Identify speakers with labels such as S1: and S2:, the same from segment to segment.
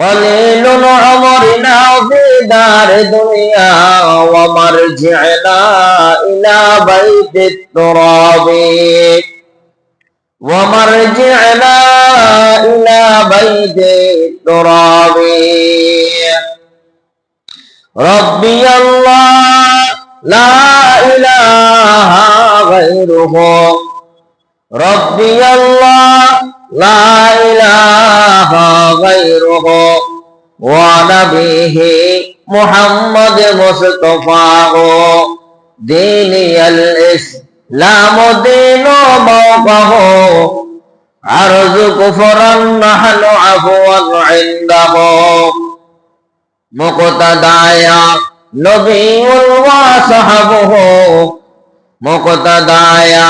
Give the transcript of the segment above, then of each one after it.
S1: قليل عمرنا في دار دنيا ومرجعنا إلى بيت التراب ومرجعنا إلى بيت التراب ربي الله لا إله غيره ربي الله لا إله غيره ونبيه محمد مصطفاه ديني الإسلام دين موقه عرض كفرا نحن عفوا عنده مقتدايا نبي وصحبه مقتدايا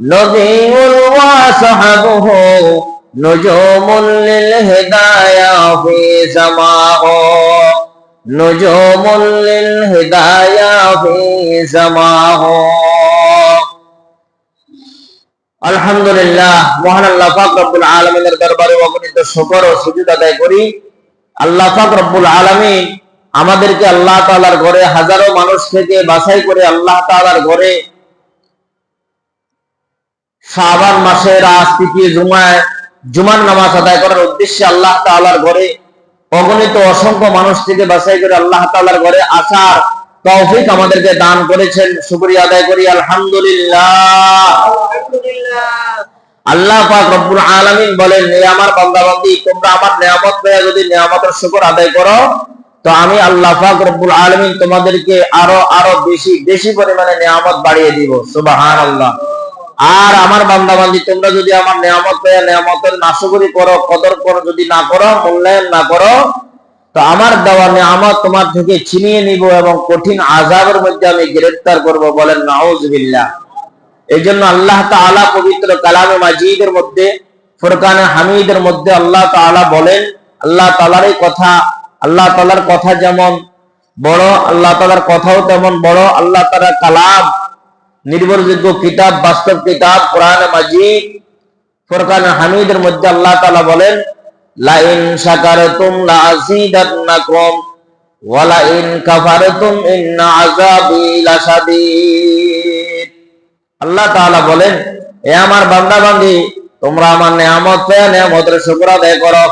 S1: نبي وصحبه نجوم للهدايا في سماه نجوم للهدايا في سماه আলহামদুলিল্লাহ মহান আল্লাহ পাক রব্বুল আলমিনের দরবারে অগণিত শুকর ও সুযোগ আদায় করি আল্লাহ পাক রব্বুল আলমিন আমাদেরকে আল্লাহ তাআলার ঘরে হাজারো মানুষ থেকে বাছাই করে আল্লাহ তাআলার ঘরে শাবান মাসের আজ তৃতীয় জুমায় জুমার নামাজ আদায় করার উদ্দেশ্যে আল্লাহ তাআলার ঘরে অগণিত অসংখ্য মানুষ থেকে বাছাই করে আল্লাহ তাআলার ঘরে আসার তৌফিক আমাদেরকে দান করেছেন। শুকরিয়া আদায় করি। আলহামদুলিল্লাহ। আল্লাহ পাক রব্বুল আলামিন বলেন, হে আমার বান্দাবান্দি, তোমরা আমার নিয়ামত পেয়ে যদি নিয়ামতের শুকর আদায় করো, তো আমি আল্লাহ পাক রব্বুল আলামিন তোমাদেরকে আরও আরও বেশি বেশি পরিমাণে নিয়ামত বাড়িয়ে দিব। সুবহানাল্লাহ। আর আমার বান্দাবান্দি, তোমরা যদি আমার নিয়ামত নিয়ামতের নাশকরি করো, কদর করো, যদি না করো, মূল্যায়ন না করো, তো আমার দেওয়া নিয়ামত তোমার থেকে ছিনিয়ে নিব এবং কঠিন আজাবের মধ্যে আমি গ্রেফতার করব বলেন নাউজুবিল্লাহ। এই জন্য আল্লাহ তাআলা পবিত্র কালামে মাজিদের মধ্যে, ফুরকানে হামিদের মধ্যে আল্লাহ তাআলা বলেন, আল্লাহ তাআলার এই কথা, আল্লাহ তাআলার কথা যেমন বড়, আল্লাহ তাআলার কথাও তেমন বড়, আল্লাহ তাআলার কালাম নির্ভরযোগ্য কিতাব, বাস্তব কিতাব, কোরআন, মাজিদ, ফুরকানে, হামিদের মধ্যে আল্লাহ তাআলা বলেন আল্লাহ তাআলা বলেন, এ আমার তোমরা আমার আদায় করো।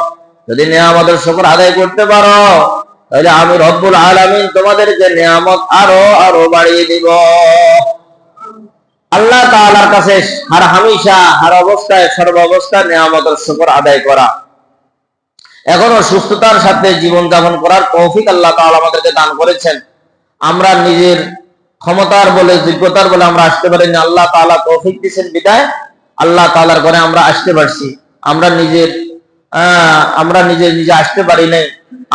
S1: যদি নিয়ামতের শুকর আদায় করতে পারো, তাহলে আমি রব্বুল আলামিন তোমাদেরকে নিয়ামত আরও আরও বাড়িয়ে দিব। আল্লাহ তাআলার কাছে হার হামেশা, হার অবস্থায়, সর্ব অবস্থায় নিয়ামতের শুকর আদায় করা। এখনও সুস্থতার সাথে জীবন যাপন করার তৌফিক আল্লাহ তাআলা আমাদেরকে দান করেছেন। আমরা নিজের ক্ষমতার বলে, যোগ্যতার বলে আমরা আসতে পারি না আল্লাহ তাআলা তৌফিক দিয়েছেন বিদায়। আল্লাহ তাআলার ঘরে আমরা আসতে পারছি। আমরা নিজের আমরা নিজে নিজে আসতে পারি নাই।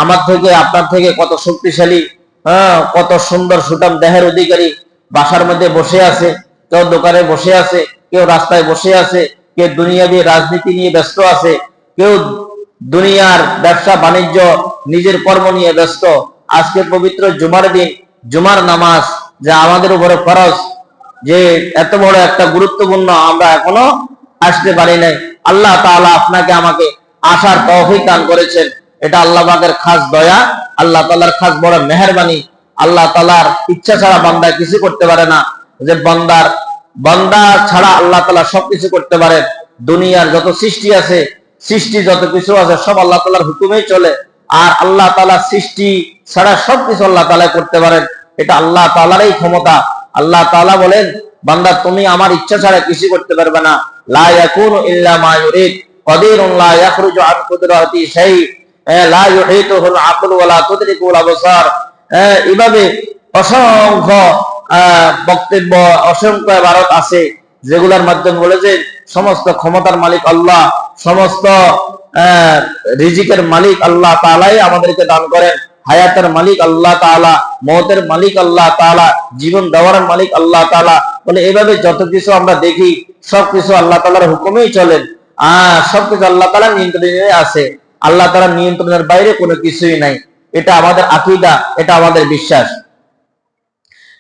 S1: আমার থেকে, আপনার থেকে কত শক্তিশালী হ্যাঁ কত সুন্দর সুটাম দেহের অধিকারী বাসার মধ্যে বসে আছে। কেউ দোকানে বসে আছে, কেউ রাস্তায় বসে আছে, কেউ দুনিয়াবি রাজনীতি নিয়ে ব্যস্ত আছে, কেউ দুনিয়ার ব্যবসা বাণিজ্য, নিজের কর্ম নিয়ে ব্যস্ত। আজকে পবিত্র জুমার দিন, জুমার নামাজ যা আমাদের উপরে ফরজ, যে এত বড় একটা গুরুত্বপূর্ণ আমরা এখনও আসতে পারি নাই। আল্লাহ তাআলা আপনাকে আমাকে আসার তৌফিক দান করেছেন। এটা আল্লাহ পাকের খাস দয়া, আল্লাহ তালার খাস বড় মেহেরবানি। আল্লাহ তালার ইচ্ছা ছাড়া বান্দা কিছু করতে পারে না। যে বান্দার, বান্দা ছাড়া আল্লাহ তাআলা সবকিছু করতে পারে। দুনিয়ার যত সৃষ্টি আছে, সৃষ্টি যত কিছু আছে, সব আল্লাহ তাআলার হুকুমেই চলে। আর আল্লাহ তাআলা সৃষ্টি ছাড়া সবকিছু আল্লাহ তাআলা করতে পারেন। এটা আল্লাহ তাআলারই ক্ষমতা। আল্লাহ তাআলা বলেন, বান্দা, তুমি আমার ইচ্ছা ছাড়া কিছু করতে পারবে না। লা ইল্লা মা কাদিরুন লা আন কুদরাতি শাই। লা আকল ওয়া লা তুদরিকুল আবসার। এভাবে অসংখ্য বক্তব্য অসংখ্য ভারত আছে, যেগুলোর মাধ্যমে বলেছে সমস্ত ক্ষমতার মালিক আল্লাহ, সমস্ত রিজিকের মালিক আল্লাহ তাআলাই আমাদেরকে দান করেন। হায়াতের মালিক আল্লাহ তাআলা, মৌতের মালিক আল্লাহ তাআলা, জীবন দেওয়ার মালিক আল্লাহ তাআলা। বলে এভাবে যত কিছু আমরা দেখি সবকিছু আল্লাহ তাআলার হুকুমেই চলেন আহ সবকিছু আল্লাহ তালা নিয়ন্ত্রণে আছে। আল্লাহ তাআলা নিয়ন্ত্রণের বাইরে কোনো কিছুই নাই। এটা আমাদের আকিদা, এটা আমাদের বিশ্বাস।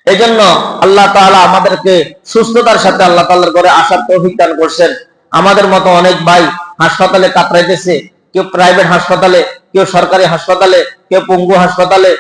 S1: এই জন্য আল্লাহ তাআলা আমাদেরকে সুস্থতার সাথে আল্লাহ তাআলার করে আসার তৌফিক দান করছেন। আমাদের মতো অনেক ভাই হাসপাতালে কাতরাইতেছে, কেউ প্রাইভেট হাসপাতালে, কেউ সরকারি হাসপাতালে, কেউ পঙ্গু হাসপাতালে।